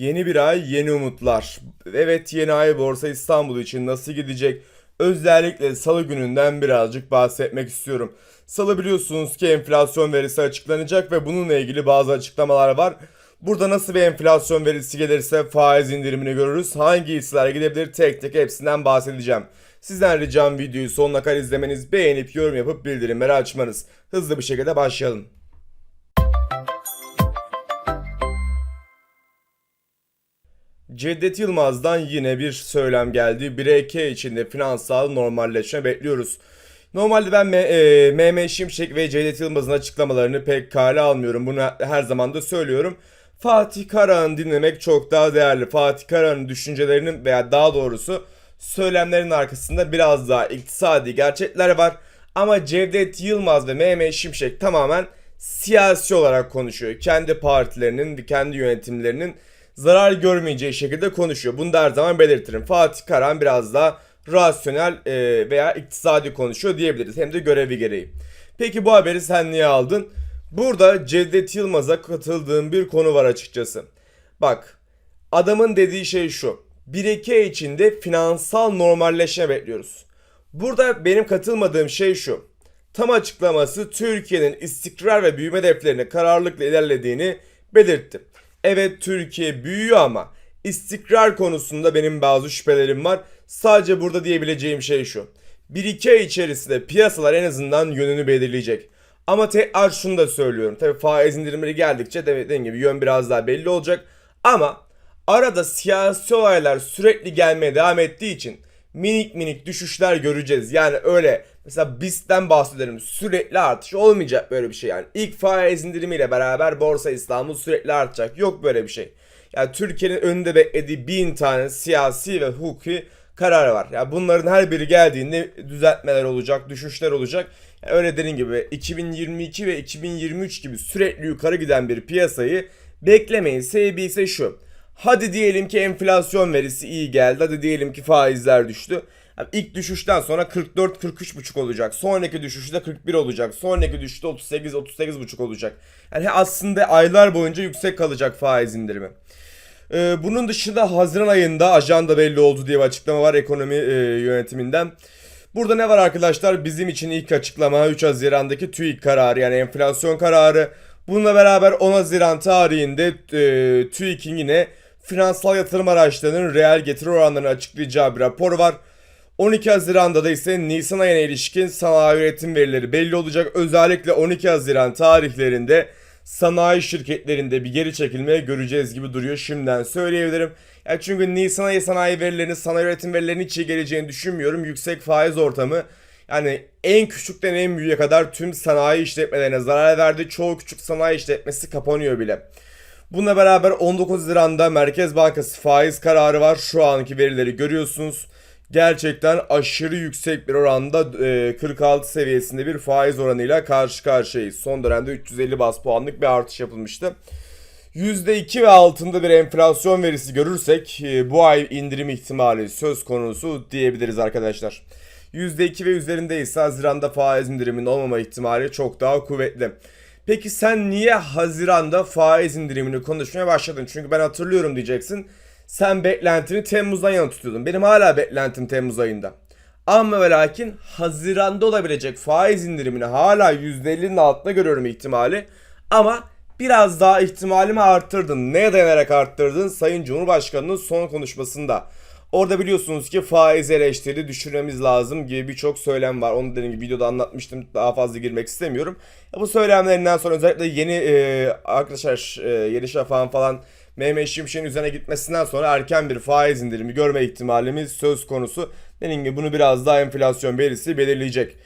Yeni bir ay, yeni umutlar. Evet yeni ay Borsa İstanbul için nasıl gidecek? Özellikle salı gününden birazcık bahsetmek istiyorum. Salı biliyorsunuz ki enflasyon verisi açıklanacak ve bununla ilgili bazı açıklamalar var. Burada nasıl bir enflasyon verisi gelirse faiz indirimini görürüz. Hangi hisseler gidebilir tek tek hepsinden bahsedeceğim. Sizden ricam videoyu sonuna kadar izlemeniz, beğenip yorum yapıp bildirimleri açmanız. Hızlı bir şekilde başlayalım. Cevdet Yılmaz'dan yine bir söylem geldi. 1 içinde finansal normalleşme bekliyoruz. Normalde ben M- Mehmet Şimşek ve Cevdet Yılmaz'ın açıklamalarını pek kale almıyorum. Bunu her zaman da söylüyorum. Fatih Karahan'ı dinlemek çok daha değerli. Fatih Karahan'ın düşüncelerinin veya daha doğrusu söylemlerin arkasında biraz daha iktisadi gerçekler var. Ama Cevdet Yılmaz ve Mehmet Şimşek tamamen siyasi olarak konuşuyor. Kendi partilerinin, kendi yönetimlerinin zarar görmeyeceği şekilde konuşuyor. Bunu da her zaman belirtirim. Fatih Karahan biraz daha rasyonel e, veya iktisadi konuşuyor diyebiliriz. Hem de görevi gereği. Peki bu haberi sen niye aldın? Burada Cevdet Yılmaz'a katıldığım bir konu var açıkçası. Bak adamın dediği şey şu. 1-2 içinde finansal normalleşme bekliyoruz. Burada benim katılmadığım şey şu. Tam açıklaması Türkiye'nin istikrar ve büyüme hedeflerine kararlılıkla ilerlediğini belirtti. Evet Türkiye büyüyor ama istikrar konusunda benim bazı şüphelerim var. Sadece burada diyebileceğim şey şu. 1-2 ay içerisinde piyasalar en azından yönünü belirleyecek. Ama tekrar şunu da söylüyorum. Tabi faiz indirimleri geldikçe de dediğim gibi yön biraz daha belli olacak. Ama arada siyasi olaylar sürekli gelmeye devam ettiği için minik minik düşüşler göreceğiz. Yani öyle mesela BIST'ten bahsedelim sürekli artış olmayacak böyle bir şey yani. İlk faiz indirimiyle beraber Borsa İstanbul sürekli artacak. Yok böyle bir şey. Yani Türkiye'nin önünde beklediği bin tane siyasi ve hukuki karar var. Yani bunların her biri geldiğinde düzeltmeler olacak, düşüşler olacak. Yani öyle dediğim gibi 2022 ve 2023 gibi sürekli yukarı giden bir piyasayı beklemeyin. Sebebi ise şu. Hadi diyelim ki enflasyon verisi iyi geldi. Hadi diyelim ki faizler düştü. Yani ilk düşüşten sonra 44-43,5 olacak. Sonraki düşüşte 41 olacak. Sonraki düşüşte 38-38,5 olacak. Yani aslında aylar boyunca yüksek kalacak faiz indirimi. Ee, bunun dışında Haziran ayında ajanda belli oldu diye bir açıklama var ekonomi e, yönetiminden. Burada ne var arkadaşlar? Bizim için ilk açıklama 3 Haziran'daki TÜİK kararı yani enflasyon kararı. Bununla beraber 10 Haziran tarihinde e, TÜİK'in yine finansal yatırım araçlarının reel getiri oranlarını açıklayacağı bir rapor var. 12 Haziran'da da ise Nisan ayına ilişkin sanayi üretim verileri belli olacak. Özellikle 12 Haziran tarihlerinde sanayi şirketlerinde bir geri çekilme göreceğiz gibi duruyor şimdiden söyleyebilirim. Yani çünkü Nisan ayı sanayi verilerinin, sanayi üretim verilerinin hiç iyi geleceğini düşünmüyorum. Yüksek faiz ortamı yani en küçükten en büyüğe kadar tüm sanayi işletmelerine zarar verdi. Çoğu küçük sanayi işletmesi kapanıyor bile. Bununla beraber 19 Haziran'da Merkez Bankası faiz kararı var. Şu anki verileri görüyorsunuz. Gerçekten aşırı yüksek bir oranda e, 46 seviyesinde bir faiz oranıyla karşı karşıyayız. Son dönemde 350 bas puanlık bir artış yapılmıştı. %2 ve altında bir enflasyon verisi görürsek e, bu ay indirim ihtimali söz konusu diyebiliriz arkadaşlar. %2 ve üzerinde ise Haziran'da faiz indiriminin olmama ihtimali çok daha kuvvetli. Peki sen niye Haziran'da faiz indirimini konuşmaya başladın? Çünkü ben hatırlıyorum diyeceksin. Sen beklentini Temmuz'dan yana tutuyordun. Benim hala beklentim Temmuz ayında. Ama ve lakin Haziran'da olabilecek faiz indirimini hala %50'nin altında görüyorum ihtimali. Ama biraz daha ihtimalimi arttırdın. Neye dayanarak arttırdın? Sayın Cumhurbaşkanı'nın son konuşmasında. Orada biliyorsunuz ki faiz eleştiri düşürmemiz lazım gibi birçok söylem var. Onu dediğim gibi videoda anlatmıştım. Daha fazla girmek istemiyorum. Bu söylemlerinden sonra özellikle yeni e, arkadaşlar e, Yeni Şafak'ın falan Mehmet Şimşek'in üzerine gitmesinden sonra erken bir faiz indirimi görme ihtimalimiz söz konusu. Dediğim gibi bunu biraz daha enflasyon verisi belirleyecek.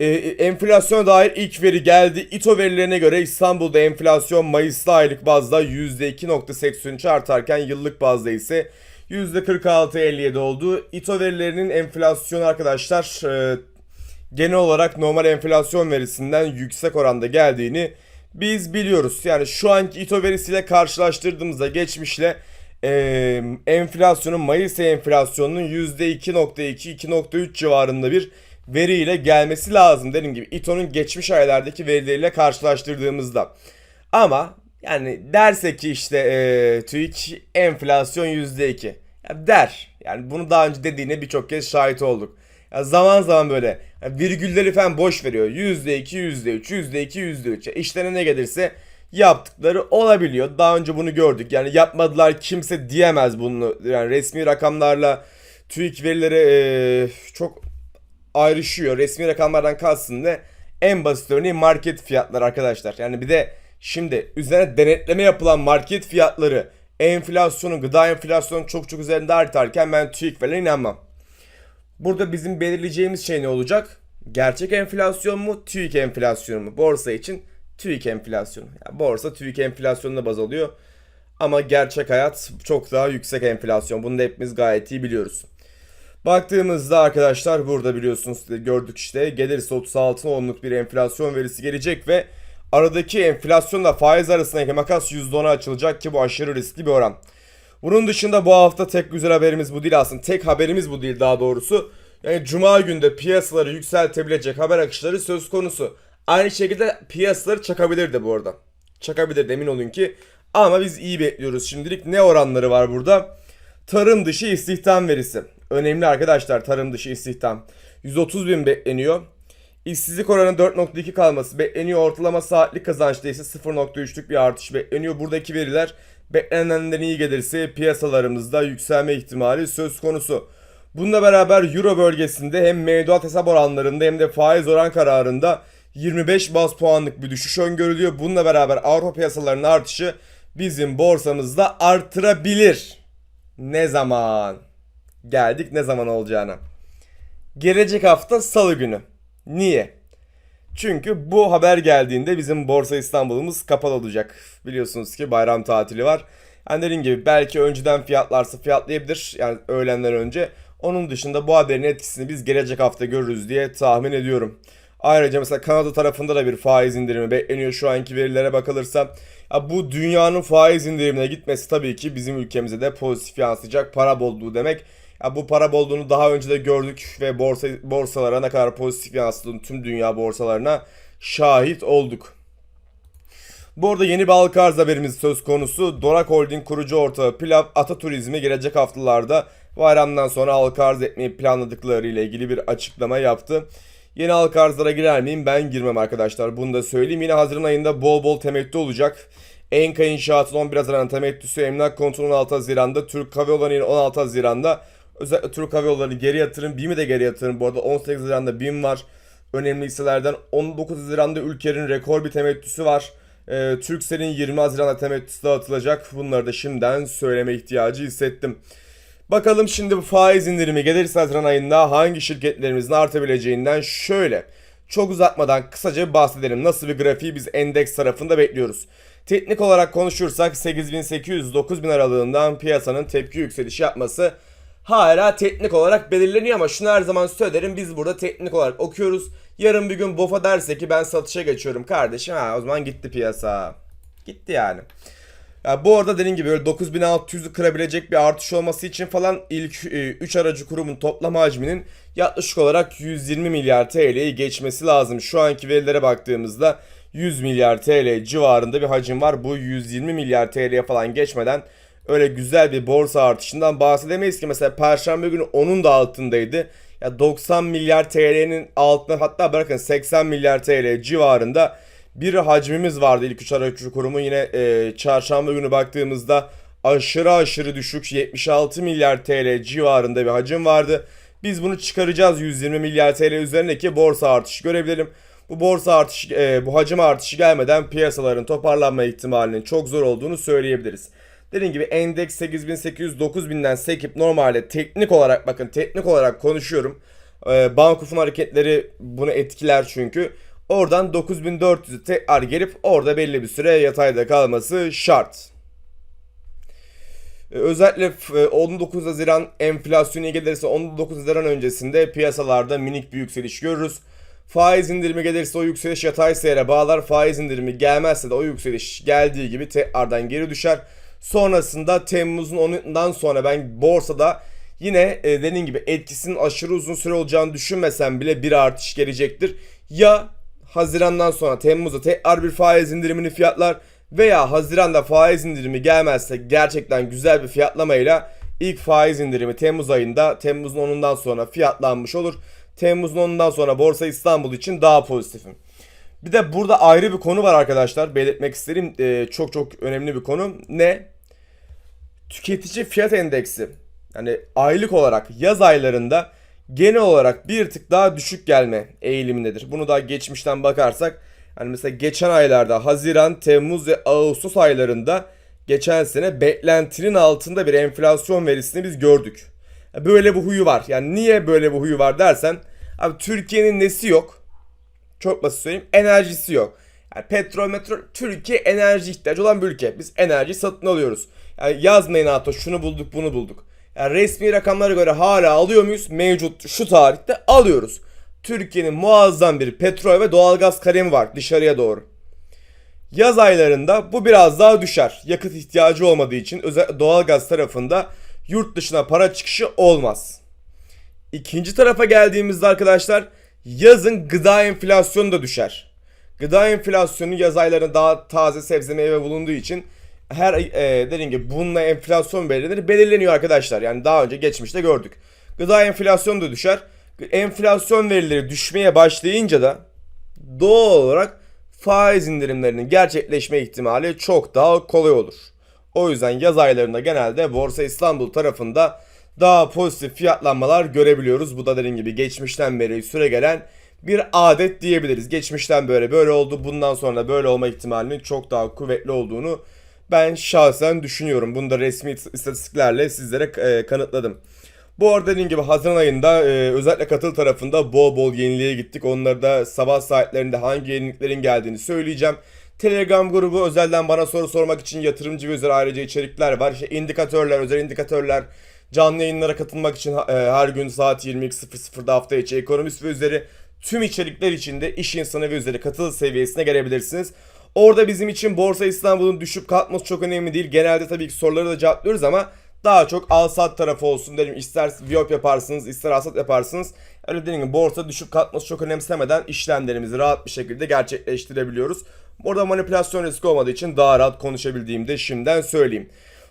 Ee, enflasyona dair ilk veri geldi. İTO verilerine göre İstanbul'da enflasyon Mayıs'ta aylık bazda %2.83 artarken yıllık bazda ise %46.57 oldu. İTO verilerinin enflasyonu arkadaşlar e, genel olarak normal enflasyon verisinden yüksek oranda geldiğini biz biliyoruz. Yani şu anki İTO verisiyle karşılaştırdığımızda geçmişle e, enflasyonun Mayıs enflasyonunun %2.2-2.3 civarında bir veriyle gelmesi lazım. Dediğim gibi İTO'nun geçmiş aylardaki verileriyle karşılaştırdığımızda. Ama Yani derse ki işte e, TÜİK enflasyon %2. Ya der. Yani bunu daha önce dediğine birçok kez şahit olduk. Ya zaman zaman böyle virgülleri falan boş veriyor. %2, %3, %2, %3. Ya işlerine ne gelirse yaptıkları olabiliyor. Daha önce bunu gördük. Yani yapmadılar kimse diyemez bunu. Yani resmi rakamlarla TÜİK verileri e, çok ayrışıyor. Resmi rakamlardan kalsın ne? En basit örneği market fiyatları arkadaşlar. Yani bir de şimdi üzerine denetleme yapılan market fiyatları enflasyonun, gıda enflasyonun çok çok üzerinde artarken ben TÜİK verilerine inanmam. Burada bizim belirleyeceğimiz şey ne olacak? Gerçek enflasyon mu, TÜİK enflasyonu mu? Borsa için TÜİK enflasyonu. Yani borsa TÜİK enflasyonuna baz alıyor. Ama gerçek hayat çok daha yüksek enflasyon. Bunu da hepimiz gayet iyi biliyoruz. Baktığımızda arkadaşlar burada biliyorsunuz gördük işte gelirse 36 onluk bir enflasyon verisi gelecek ve aradaki enflasyonla faiz arasındaki makas %10'a açılacak ki bu aşırı riskli bir oran. Bunun dışında bu hafta tek güzel haberimiz bu değil aslında. Tek haberimiz bu değil daha doğrusu. Yani cuma günde piyasaları yükseltebilecek haber akışları söz konusu. Aynı şekilde piyasaları çakabilir de bu arada. Çakabilir emin olun ki. Ama biz iyi bekliyoruz şimdilik. Ne oranları var burada? Tarım dışı istihdam verisi. Önemli arkadaşlar tarım dışı istihdam. 130 bin bekleniyor. İşsizlik oranı 4.2 kalması bekleniyor. Ortalama saatlik kazançta ise 0.3'lük bir artış bekleniyor. Buradaki veriler beklenenden iyi gelirse piyasalarımızda yükselme ihtimali söz konusu. Bununla beraber Euro bölgesinde hem mevduat hesap oranlarında hem de faiz oran kararında 25 baz puanlık bir düşüş öngörülüyor. Bununla beraber Avrupa piyasalarının artışı bizim borsamızda artırabilir. Ne zaman? Geldik ne zaman olacağına. Gelecek hafta salı günü. Niye? Çünkü bu haber geldiğinde bizim Borsa İstanbul'umuz kapalı olacak. Biliyorsunuz ki bayram tatili var. Yani dediğim gibi belki önceden fiyatlarsa fiyatlayabilir. Yani öğlenden önce. Onun dışında bu haberin etkisini biz gelecek hafta görürüz diye tahmin ediyorum. Ayrıca mesela Kanada tarafında da bir faiz indirimi bekleniyor şu anki verilere bakılırsa. Ya bu dünyanın faiz indirimine gitmesi tabii ki bizim ülkemize de pozitif yansıyacak para bolluğu demek. Bu para bolluğunu daha önce de gördük ve borsa borsalara ne kadar pozitif yansıdığını tüm dünya borsalarına şahit olduk. Bu arada yeni bir halka arz haberimiz söz konusu. Dorak Holding kurucu ortağı Pilav Ata Turizmi gelecek haftalarda bayramdan sonra halka arz etmeyi planladıkları ile ilgili bir açıklama yaptı. Yeni halka arzlara girer miyim? Ben girmem arkadaşlar. Bunu da söyleyeyim. Yine Haziran ayında bol bol temettü olacak. Enka İnşaat'ın 11 Haziran temettüsü, Emlak Kontrolü'nün 16 Haziran'da, Türk Hava Yolları'nın 16 Haziran'da. Özellikle Türk Hava Yolları geri yatırım, BİM'i de geri yatırım. Bu arada 18 Haziran'da BİM var. Önemli hisselerden 19 Haziran'da Ülker'in rekor bir temettüsü var. Ee, Türksel'in 20 Haziran'da temettüsü dağıtılacak. Bunları da şimdiden söyleme ihtiyacı hissettim. Bakalım şimdi bu faiz indirimi gelirse Haziran ayında hangi şirketlerimizin artabileceğinden şöyle. Çok uzatmadan kısaca bahsedelim. Nasıl bir grafiği biz endeks tarafında bekliyoruz. Teknik olarak konuşursak 8800-9000 aralığından piyasanın tepki yükselişi yapması hala teknik olarak belirleniyor ama şunu her zaman söylerim biz burada teknik olarak okuyoruz. Yarın bir gün BOFA derse ki ben satışa geçiyorum kardeşim ha o zaman gitti piyasa. Gitti yani. Ya bu arada dediğim gibi böyle 9600'ü kırabilecek bir artış olması için falan ilk 3 aracı kurumun toplam hacminin yaklaşık olarak 120 milyar TL'yi geçmesi lazım. Şu anki verilere baktığımızda 100 milyar TL civarında bir hacim var. Bu 120 milyar TL'ye falan geçmeden öyle güzel bir borsa artışından bahsedemeyiz ki mesela perşembe günü onun da altındaydı. Ya 90 milyar TL'nin altında hatta bırakın 80 milyar TL civarında bir hacmimiz vardı ilk 3 aracı kurumu yine e, çarşamba günü baktığımızda aşırı aşırı düşük 76 milyar TL civarında bir hacim vardı. Biz bunu çıkaracağız 120 milyar TL üzerindeki borsa artışı görebilirim. Bu borsa artışı, e, bu hacim artışı gelmeden piyasaların toparlanma ihtimalinin çok zor olduğunu söyleyebiliriz. Dediğim gibi endeks 8800 9000'den sekip normalde teknik olarak bakın teknik olarak konuşuyorum. E, Bankuf'un hareketleri bunu etkiler çünkü. Oradan 9400'ü tekrar gelip orada belli bir süre yatayda kalması şart. Ee, özellikle 19 e, Haziran enflasyonu gelirse 19 Haziran öncesinde piyasalarda minik bir yükseliş görürüz. Faiz indirimi gelirse o yükseliş yatay seyre bağlar. Faiz indirimi gelmezse de o yükseliş geldiği gibi tekrardan geri düşer. Sonrasında Temmuz'un 10'undan sonra ben borsada yine e, dediğim gibi etkisinin aşırı uzun süre olacağını düşünmesem bile bir artış gelecektir. Ya Haziran'dan sonra Temmuz'da tekrar bir faiz indirimini fiyatlar veya Haziran'da faiz indirimi gelmezse gerçekten güzel bir fiyatlamayla ilk faiz indirimi Temmuz ayında Temmuz'un 10'undan sonra fiyatlanmış olur. Temmuz'un 10'undan sonra Borsa İstanbul için daha pozitifim. Bir de burada ayrı bir konu var arkadaşlar. Belirtmek isterim. Ee, çok çok önemli bir konu. Ne? Tüketici fiyat endeksi. Yani aylık olarak yaz aylarında genel olarak bir tık daha düşük gelme eğilimindedir. Bunu da geçmişten bakarsak hani mesela geçen aylarda Haziran, Temmuz ve Ağustos aylarında geçen sene beklentinin altında bir enflasyon verisini biz gördük. Böyle bir huyu var. Yani niye böyle bir huyu var dersen abi Türkiye'nin nesi yok? Çok basit söyleyeyim. Enerjisi yok. Yani petrol, metrol, Türkiye enerji ihtiyacı olan bir ülke. Biz enerji satın alıyoruz. Yani yazmayın NATO şunu bulduk bunu bulduk. Yani resmi rakamlara göre hala alıyor muyuz? Mevcut şu tarihte alıyoruz. Türkiye'nin muazzam bir petrol ve doğalgaz kalemi var dışarıya doğru. Yaz aylarında bu biraz daha düşer. Yakıt ihtiyacı olmadığı için özel doğalgaz tarafında yurt dışına para çıkışı olmaz. İkinci tarafa geldiğimizde arkadaşlar yazın gıda enflasyonu da düşer. Gıda enflasyonu yaz aylarında daha taze sebze meyve bulunduğu için her e, dediğim gibi bununla enflasyon belirlenir. Belirleniyor arkadaşlar. Yani daha önce geçmişte gördük. Gıda enflasyonu da düşer. Enflasyon verileri düşmeye başlayınca da doğal olarak faiz indirimlerinin gerçekleşme ihtimali çok daha kolay olur. O yüzden yaz aylarında genelde Borsa İstanbul tarafında daha pozitif fiyatlanmalar görebiliyoruz. Bu da dediğim gibi geçmişten beri süre gelen bir adet diyebiliriz. Geçmişten böyle böyle oldu. Bundan sonra böyle olma ihtimalinin çok daha kuvvetli olduğunu ben şahsen düşünüyorum. Bunu da resmi istatistiklerle sizlere e, kanıtladım. Bu arada dediğim gibi Haziran ayında e, özellikle katıl tarafında bol bol yeniliğe gittik. Onları da sabah saatlerinde hangi yeniliklerin geldiğini söyleyeceğim. Telegram grubu özelden bana soru sormak için yatırımcı ve üzeri ayrıca içerikler var. İşte indikatörler, özel indikatörler, canlı yayınlara katılmak için e, her gün saat 22.00'da hafta içi ekonomist ve üzeri tüm içerikler içinde iş insanı ve üzeri katıl seviyesine gelebilirsiniz. Orada bizim için Borsa İstanbul'un düşüp kalkması çok önemli değil. Genelde tabii ki soruları da cevaplıyoruz ama daha çok al sat tarafı olsun dedim. İster Viyop yaparsınız, ister al sat yaparsınız. Öyle dediğim gibi borsa düşüp kalkması çok önemsemeden işlemlerimizi rahat bir şekilde gerçekleştirebiliyoruz. Orada manipülasyon riski olmadığı için daha rahat konuşabildiğimi de şimdiden söyleyeyim.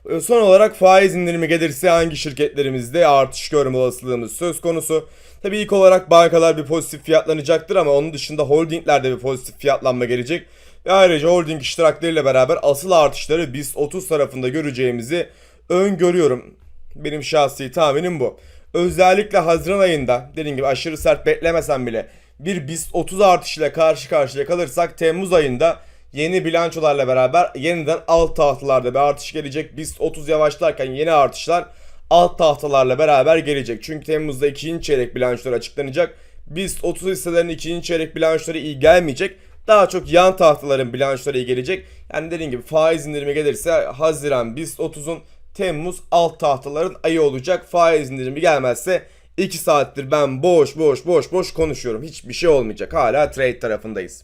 Ee, Son olarak faiz indirimi gelirse hangi şirketlerimizde artış görme olasılığımız söz konusu. Tabii ilk olarak bankalar bir pozitif fiyatlanacaktır ama onun dışında holdinglerde bir pozitif fiyatlanma gelecek. Ve ayrıca holding iştirakleriyle beraber asıl artışları BIST 30 tarafında göreceğimizi öngörüyorum. Benim şahsi tahminim bu. Özellikle Haziran ayında dediğim gibi aşırı sert beklemesem bile bir BIST 30 artışıyla karşı karşıya kalırsak Temmuz ayında yeni bilançolarla beraber yeniden alt tahtalarda bir artış gelecek. BIST 30 yavaşlarken yeni artışlar alt tahtalarla beraber gelecek. Çünkü Temmuz'da ikinci çeyrek bilançoları açıklanacak. BIST 30 hisselerinin ikinci çeyrek bilançoları iyi gelmeyecek. Daha çok yan tahtaların bilançoları iyi gelecek. Yani dediğim gibi faiz indirimi gelirse Haziran BIST 30'un Temmuz alt tahtaların ayı olacak. Faiz indirimi gelmezse 2 saattir ben boş boş boş boş konuşuyorum. Hiçbir şey olmayacak. Hala trade tarafındayız.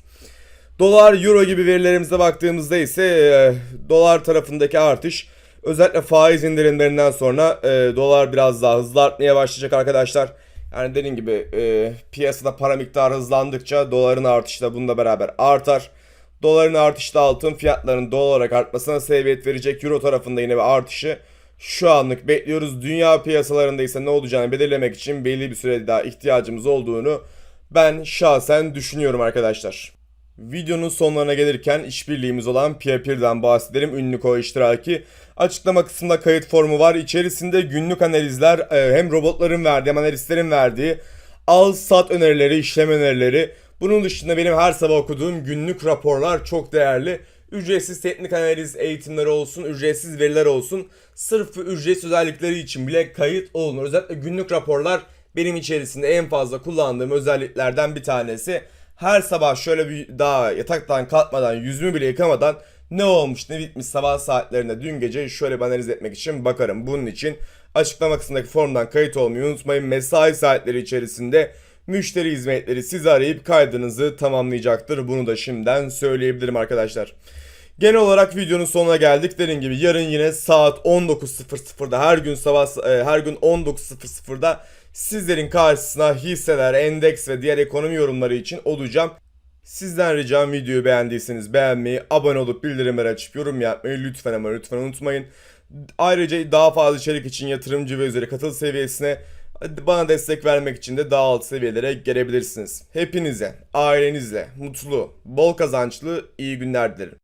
Dolar, euro gibi verilerimize baktığımızda ise e, dolar tarafındaki artış özellikle faiz indirimlerinden sonra e, dolar biraz daha hızlı artmaya başlayacak arkadaşlar. Yani dediğim gibi e, piyasada para miktarı hızlandıkça doların artışı da bununla beraber artar. Doların artışı da altın fiyatlarının doğal olarak artmasına sebebiyet verecek. Euro tarafında yine bir artışı şu anlık bekliyoruz. Dünya piyasalarında ise ne olacağını belirlemek için belli bir süre daha ihtiyacımız olduğunu ben şahsen düşünüyorum arkadaşlar. Videonun sonlarına gelirken işbirliğimiz olan Peer-Peer'den bahsedelim. Ünlü koy iştiraki. Açıklama kısmında kayıt formu var. İçerisinde günlük analizler e, hem robotların verdiği hem analistlerin verdiği al sat önerileri, işlem önerileri. Bunun dışında benim her sabah okuduğum günlük raporlar çok değerli. Ücretsiz teknik analiz eğitimleri olsun, ücretsiz veriler olsun. Sırf ücretsiz özellikleri için bile kayıt olunur. Özellikle günlük raporlar benim içerisinde en fazla kullandığım özelliklerden bir tanesi. Her sabah şöyle bir daha yataktan kalkmadan, yüzümü bile yıkamadan ne olmuş ne bitmiş sabah saatlerinde dün gece şöyle bir analiz etmek için bakarım. Bunun için açıklama kısmındaki formdan kayıt olmayı unutmayın. Mesai saatleri içerisinde müşteri hizmetleri sizi arayıp kaydınızı tamamlayacaktır. Bunu da şimdiden söyleyebilirim arkadaşlar. Genel olarak videonun sonuna geldik. Dediğim gibi yarın yine saat 19.00'da her gün sabah e, her gün 19.00'da sizlerin karşısına hisseler, endeks ve diğer ekonomi yorumları için olacağım. Sizden ricam videoyu beğendiyseniz beğenmeyi, abone olup bildirimleri açıp yorum yapmayı lütfen ama lütfen unutmayın. Ayrıca daha fazla içerik için yatırımcı ve üzeri katıl seviyesine bana destek vermek için de daha alt seviyelere gelebilirsiniz. Hepinize, ailenizle, mutlu, bol kazançlı, iyi günler dilerim.